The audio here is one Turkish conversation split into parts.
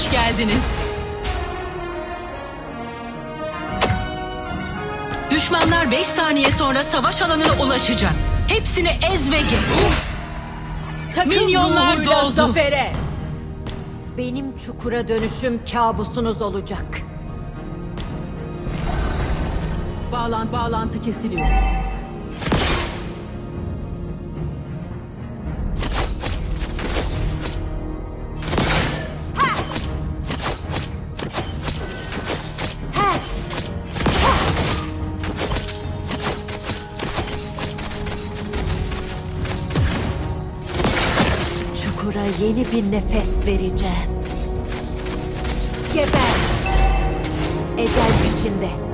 Hoş geldiniz. Düşmanlar 5 saniye sonra savaş alanına ulaşacak. Hepsini ez ve geç. Milyonlar ruhuyla doldu. Zafere. Benim çukura dönüşüm kabusunuz olacak. Bağlantı, bağlantı kesiliyor. Yeni bir nefes vereceğim. Geber! Ecel peşinde.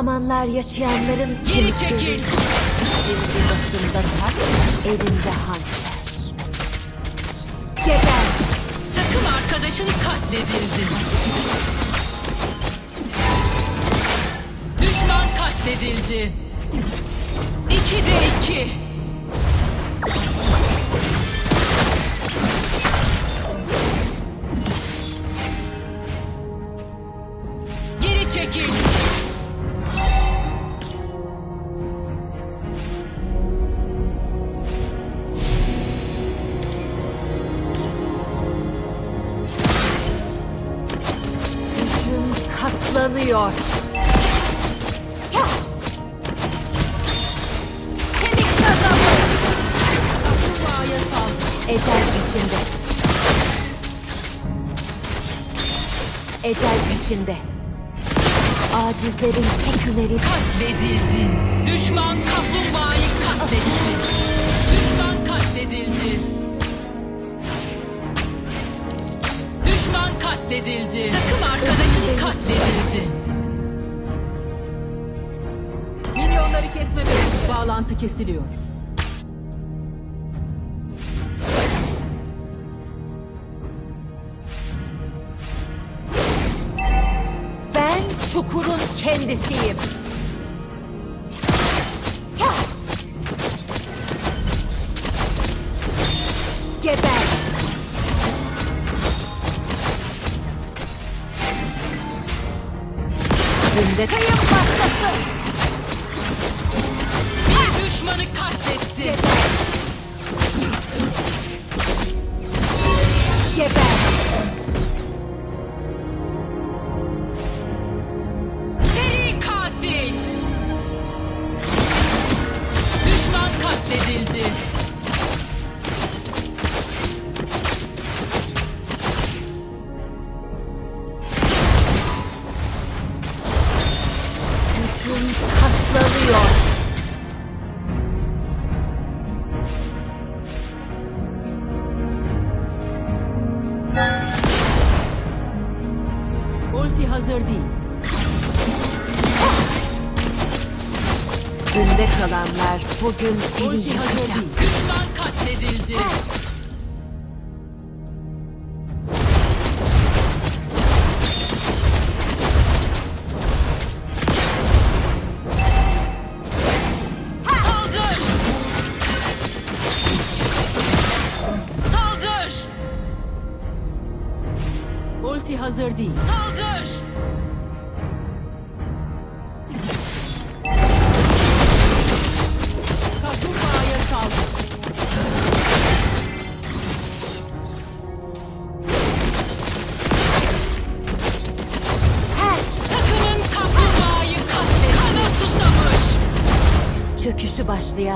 Zamanlar yaşayanların Geri çekil. Elinde başında taç, elinde hançer. Geber! Takım arkadaşın katledildi. Düşman katledildi. 2'de 2. Geri katlanıyor. Kemik kazandı. Kaplumbağaya sal. Ecel peşinde. Ecel peşinde. Acizlerin tek hüneri Katledildin. Düşman kaplumbağayı katletti. Düşman katledildi. Katledildi. Takım arkadaşın katledildi. Milyonları kesme bekliyor. Bağlantı kesiliyor. Ben çukurun kendisiyim. Kalanlar bugün seni Ulti hazır yakacak.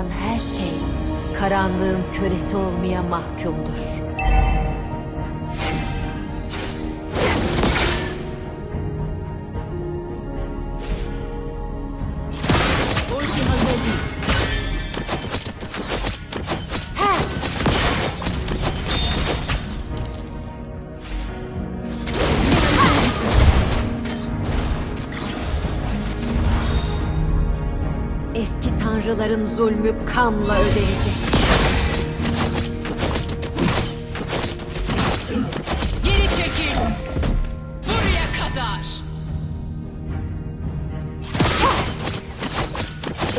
Başlayan her şey karanlığın kölesi olmaya mahkumdur. Eski tanrıların zulmü kanla ödenecek. Geri çekil. Buraya kadar.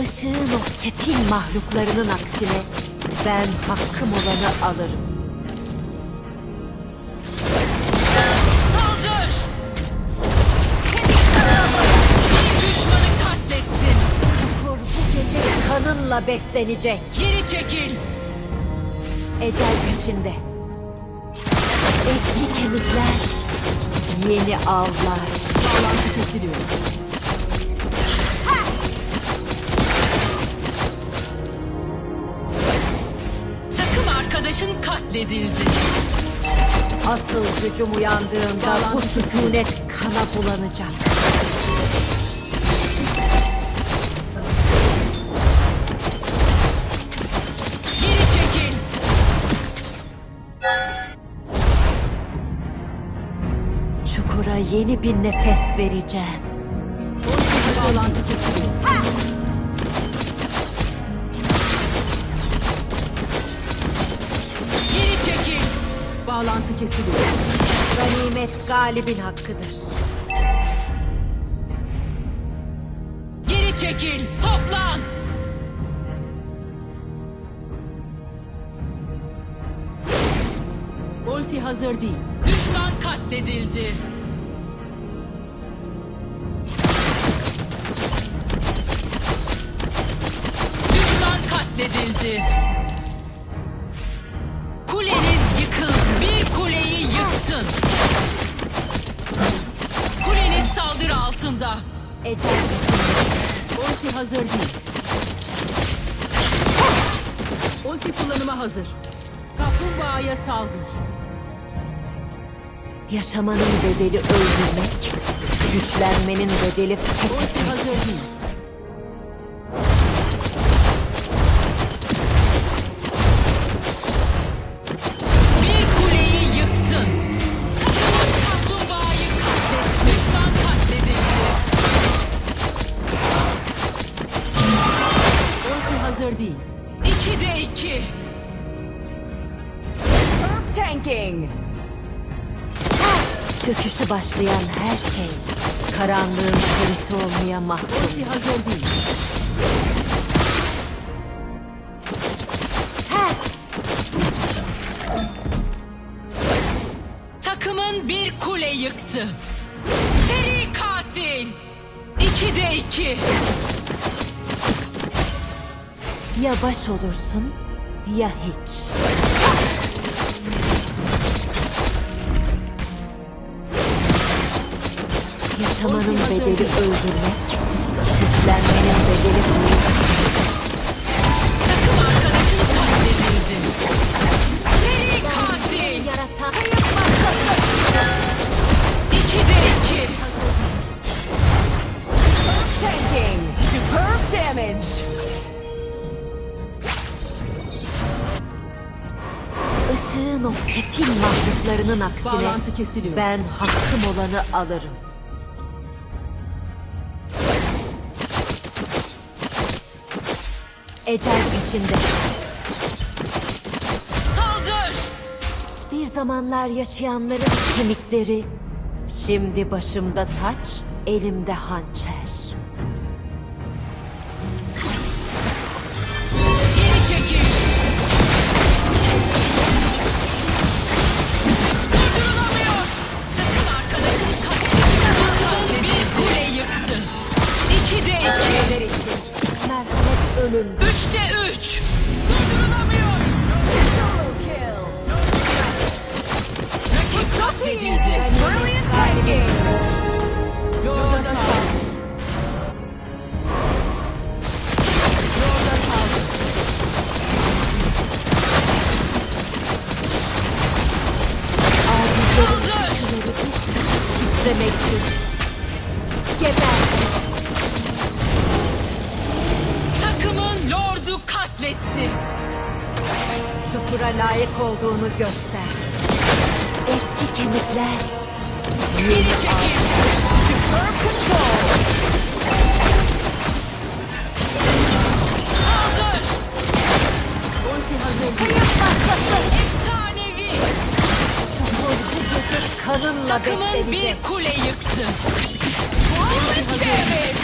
Işığın o sefil mahluklarının aksine ben hakkım olanı alırım. Kanınla beslenecek. Geri çekil. Ecel peşinde. Eski kemikler, yeni avlar. Bağlantı kesiliyor. Takım arkadaşın katledildi. Asıl gücüm uyandığında bu sükunet kana bulanacak. Çukura yeni bir nefes vereceğim. Bağlantı kesiliyor. Geri çekil. Bağlantı kesiliyor. Ganimet galibin hakkıdır. Geri çekil. Toplan. Ulti hazır değil. Düşman katledildi. Katledildi. Kuleniz yıkıldı. Bir kuleyi yıktın. Kuleniz saldırı altında. Ecel. Ulti hazır değil. Ulti kullanıma hazır. Kaplumbağaya saldır. Yaşamanın bedeli öldürmek, güçlenmenin bedeli Ulti fethetmek. hazır değil. İki de iki. Tanking. Çöküşü başlayan her şey, karanlığın kölesi olmaya mahkum. Ulti hazır değil. Takımın bir kule yıktı. Seri katil. İki de iki. Ya baş olursun, ya hiç. Yaşamanın bedeli öldürmek, güçlenmenin bedeli Takım aksine Bağlantı kesiliyor. ben hakkım olanı alırım. Ecel peşinde. Saldır. Bir zamanlar yaşayanların kemikleri, şimdi başımda taç, elimde hançer. Takımın bir kule yıktı. Damage. Efsanevi.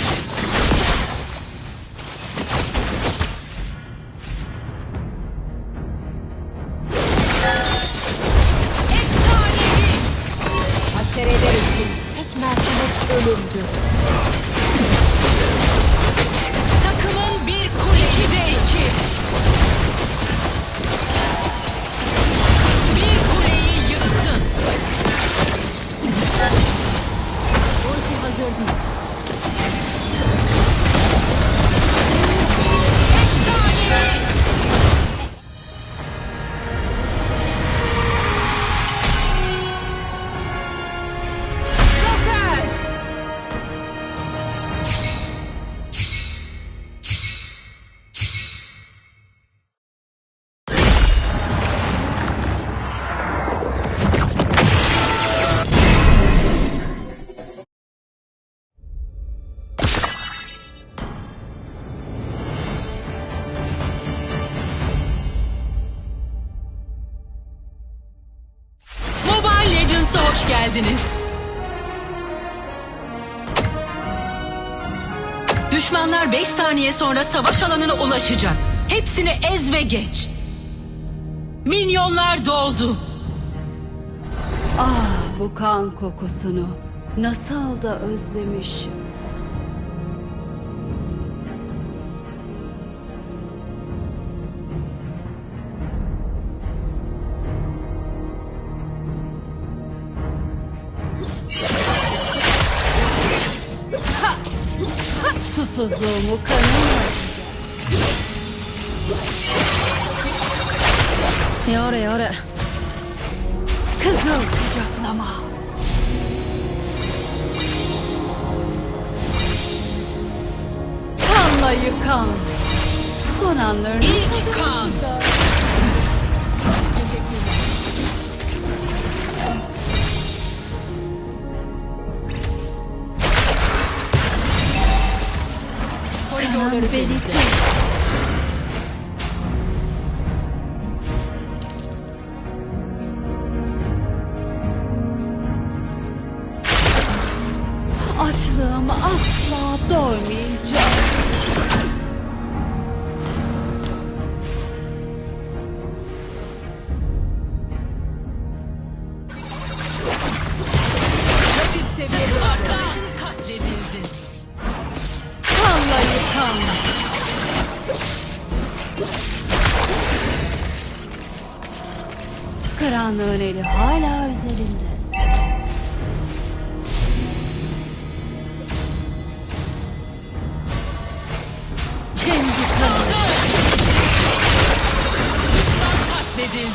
Saniye sonra savaş alanına ulaşacak. Hepsini ez ve geç. Minyonlar doldu. Bu kan kokusunu nasıl da özlemişim. Susuzluğumu kanımla Yore yore. kızıl kucaklama. Kanla yıkan. Son anlarını İlk kan. kanan beni çek.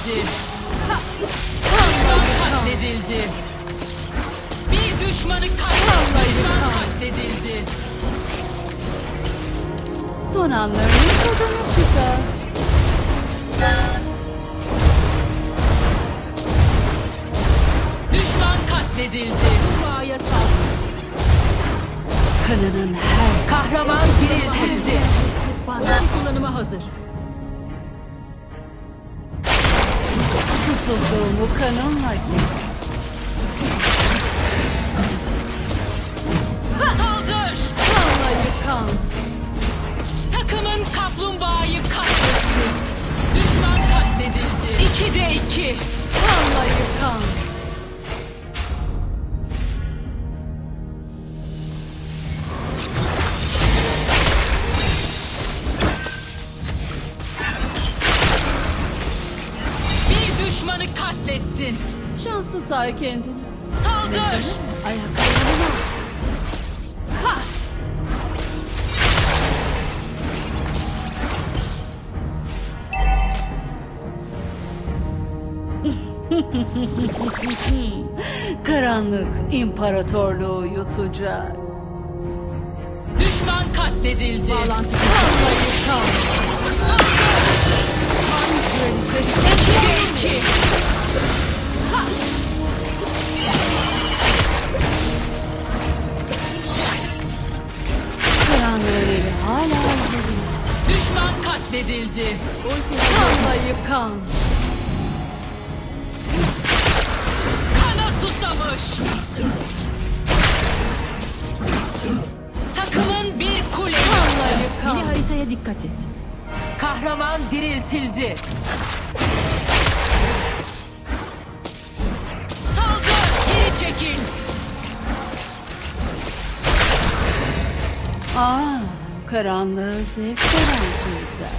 Katledildi. Düşman katledildi. Bir düşmanı katledildi. Katledildi. Son anlarının tadını çıkar. Düşman katledildi. Duaya sal. Kanının her Kahraman diriltildi. bana Kullanıma hazır. Susuzluğumu kanınla gir. Say kendini. Saldır. Ayaklarının altı. Ha! Karanlık imparatorluğu yutacak. Düşman katledildi. Bağlantı Kanla yıkan. Karanlığı zevk veren türden.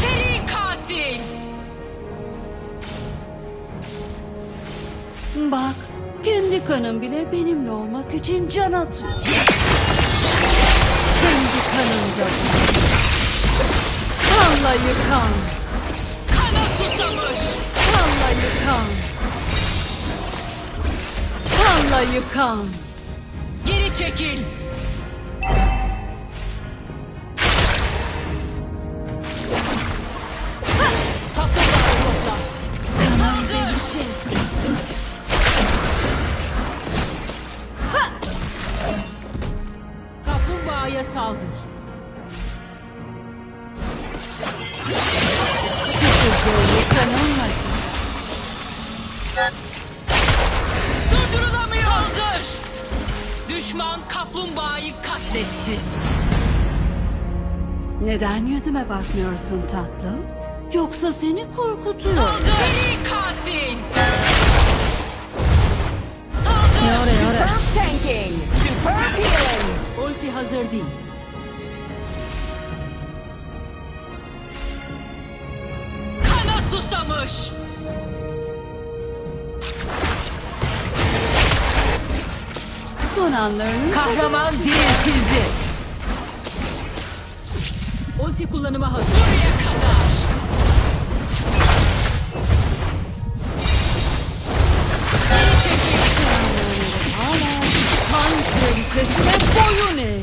Seri katil. Bak, kendi kanım bile benimle olmak için can atıyor. Kendi kanımda. Kanla yıkan. Kana susamış. Kanla yıkan. Kanla yıkan. Geri çekil. Düşman kaplumbağayı katletti. Neden yüzüme bakmıyorsun tatlım? Yoksa seni korkutuyor. Saldır. Seri katil. Saldır. Superb tanking. Superb healing. Ulti hazır değil. Kana susamış. Son anlarını Kahraman diriltildi. Ulti kullanıma hazır. Buraya kadar. Çekil. hala kan kraliçesine boyun eğ.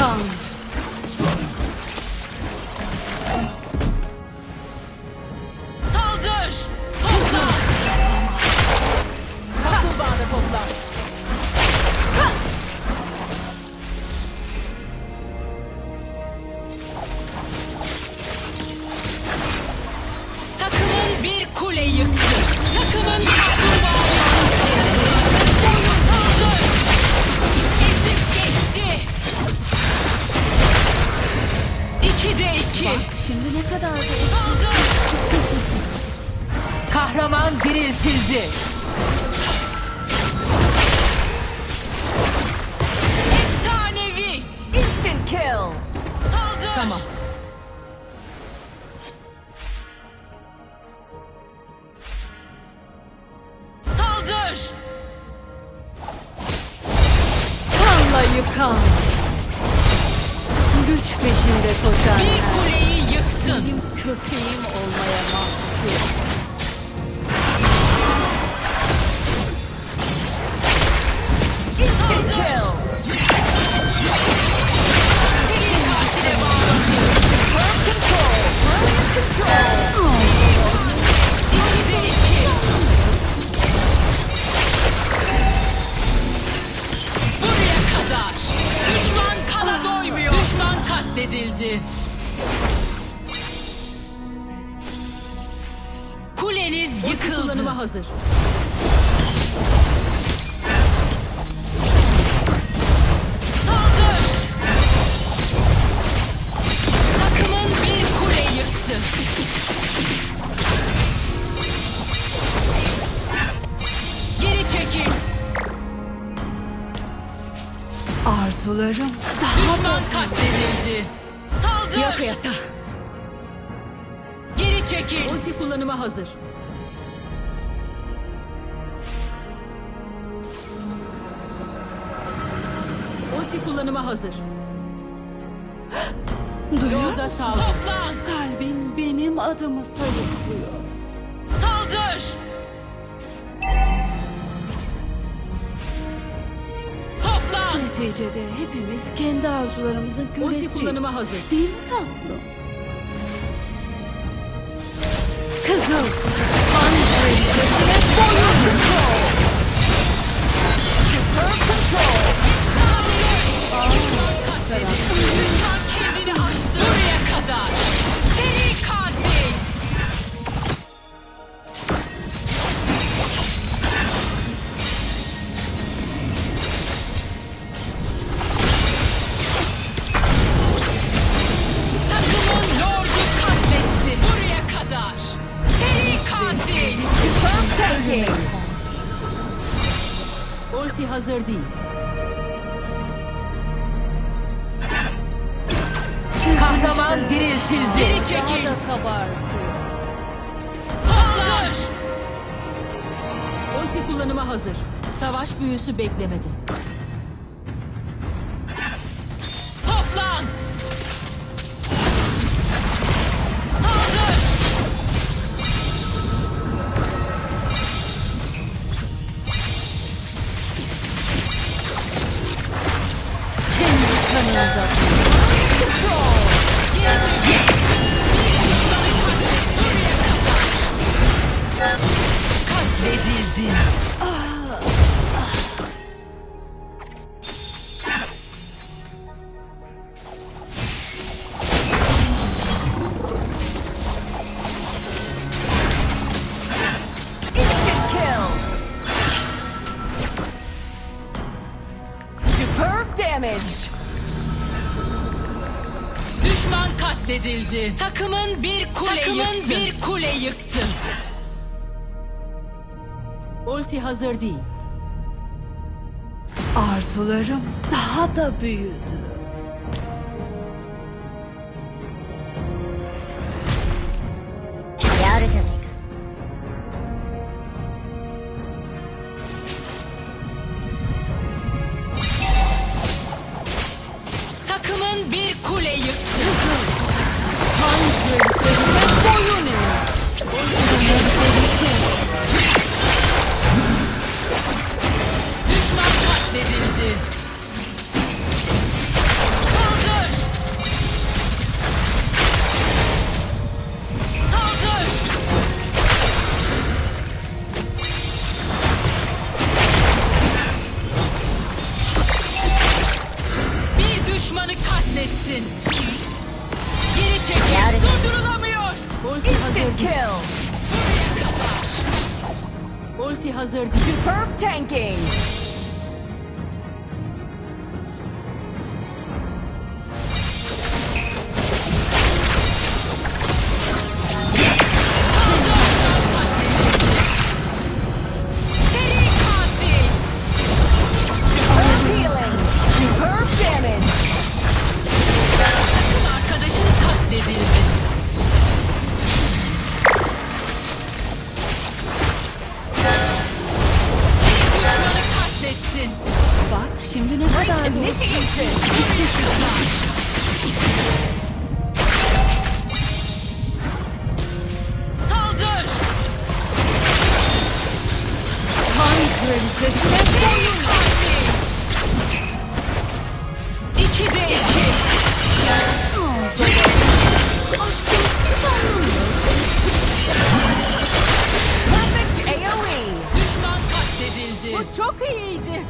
Kanla İki. Şimdi ne kadar da. Kahraman diriltildi. Efsanevi. Instant kill. Saldır. Tamam. Hazır. Saldır! Takımın bir kule yıktı. Geri çekil. Arzularım daha Düşman katledildi. Saldır! Yok hayatta. Geri çekil. Ulti kullanıma hazır. Ulti kullanıma hazır. duyuyor Yolda musun? Toplan! Kalbin benim adımı sayıklıyor. Saldır! Toplan! Neticede hepimiz kendi arzularımızın kölesiyiz. kullanıma hazır. Değil mi tatlım? Kendi kanında. Katledildin. Katledildi. Takımın bir kule Takımın yıktı. bir kule yıktı. Ulti hazır değil. Arzularım daha da büyüdü. Superb tanking. Kraliçesine boyun verdi. İki de iki. Perfect AOE. Düşman katledildi. Bu çok iyiydi.